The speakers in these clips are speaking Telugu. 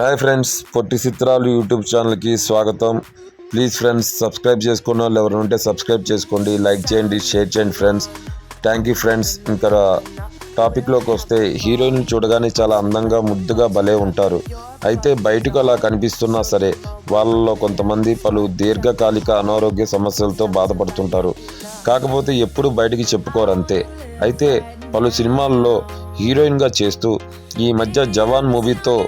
హాయ్ ఫ్రెండ్స్ పొట్టి చిత్రాలు యూట్యూబ్ ఛానల్కి స్వాగతం. ప్లీజ్ ఫ్రెండ్స్ సబ్స్క్రైబ్ చేసుకున్న వాళ్ళు ఎవరు ఉంటే సబ్స్క్రైబ్ చేసుకోండి లైక్ చేయండి షేర్ చేయండి ఫ్రెండ్స్. Thank you friends. ఇంకా టాపిక్లోకి వస్తే హీరోయిన్ చూడగానే చాలా అందంగా ముద్దుగా భలే ఉంటారు. అయితే బయటకు అలా కనిపిస్తున్నా సరే వాళ్ళలో కొంతమంది పలు దీర్ఘకాలిక అనారోగ్య సమస్యలతో బాధపడుతుంటారు. కాకపోతే ఎప్పుడు బయటికి చెప్పుకోరు అంతే. అయితే పలు సినిమాల్లో హీరోయిన్గా చేస్తూ ఈ మధ్య జవాన్ మూవీతో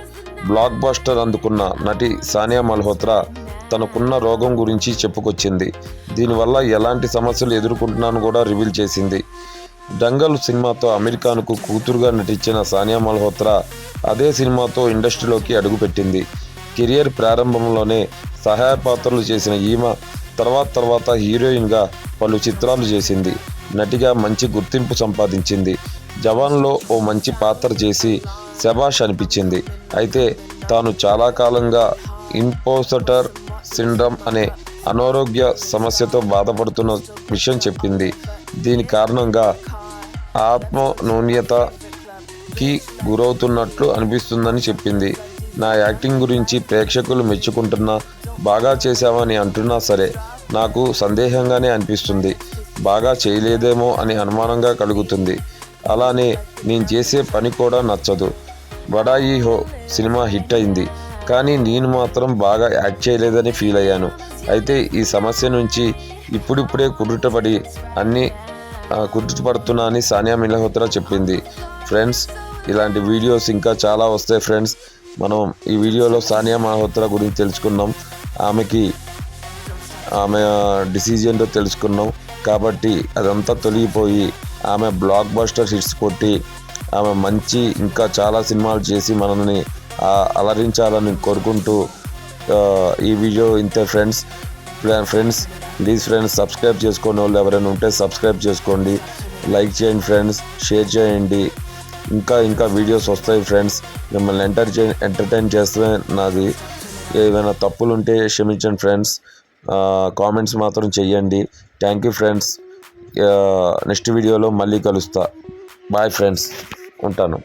బ్లాక్ బస్టర్ అందుకున్న నటి సానియా మల్హోత్రా తనకున్న రోగం గురించి చెప్పుకొచ్చింది. దీనివల్ల ఎలాంటి సమస్యలు ఎదుర్కొంటున్నాను కూడా రివీల్ చేసింది. డంగల్ సినిమాతో అమెరికానుకు కూతురుగా నటించిన సానియా మల్హోత్రా అదే సినిమాతో ఇండస్ట్రీలోకి అడుగుపెట్టింది. కెరియర్ ప్రారంభంలోనే సహాయ పాత్రలు చేసిన ఈమె తర్వాత తర్వాత హీరోయిన్గా పలు చిత్రాలు చేసింది. నటిగా మంచి గుర్తింపు సంపాదించింది. జవాన్లో ఓ మంచి పాత్ర చేసి శభాష్ అనిపించింది. అయితే తాను చాలా కాలంగా ఇంపోసటర్ సిండ్రమ్ అనే అనారోగ్య సమస్యతో బాధపడుతున్న విషయం చెప్పింది. దీని కారణంగా ఆత్మనూన్యతకి గురవుతున్నట్లు అనిపిస్తుందని చెప్పింది. నా యాక్టింగ్ గురించి ప్రేక్షకులు మెచ్చుకుంటున్న బాగా చేశామని అంటున్నా సరే నాకు సందేహంగానే అనిపిస్తుంది. బాగా చేయలేదేమో అని అనుమానంగా కలుగుతుంది. అలానే నేను చేసే పని కూడా నచ్చదు. బడాయి హో సినిమా హిట్ అయింది. కానీ నేను మాత్రం బాగా యాక్ట్ చేయలేదని ఫీల్ అయ్యాను. అయితే ఈ సమస్య నుంచి ఇప్పుడిప్పుడే కుదుటపడి అన్ని కుదుటపడుతున్నా అని సానియా మిల్హోత్రా చెప్పింది. ఫ్రెండ్స్ ఇలాంటి వీడియోస్ ఇంకా చాలా వస్తాయి ఫ్రెండ్స్. మనం ఈ వీడియోలో సానియా మల్హోత్రా గురించి తెలుసుకున్నాం. ఆమెకి ఆమె డిసిజ్ ఏంటో తెలుసుకున్నాం. కాబట్టి అదంతా తొలగిపోయి ఆమె బ్లాక్ బస్టర్ హిట్స్ కొట్టి ఆమె మంచి ఇంకా చాలా సినిమాలు చేసి మనల్ని అలరించాలని కోరుకుంటూ ఈ వీడియో ఇంతే friends friends please friends subscribe చేసుకునే వాళ్ళు ఎవరైనా ఉంటే సబ్స్క్రైబ్ చేసుకోండి. లైక్ చేయండి ఫ్రెండ్స్ షేర్ చేయండి. ఇంకా ఇంకా వీడియోస్ వస్తాయి ఫ్రెండ్స్. మిమ్మల్ని ఎంటర్ ఎంటర్టైన్ చేస్తే నాది ఏమైనా తప్పులు ఉంటే క్షమించండి ఫ్రెండ్స్. కామెంట్స్ మాత్రం చెయ్యండి. Thank you friends. నెక్స్ట్ వీడియోలో మళ్ళీ కలుస్తా. Bye friends. ఉంటాను.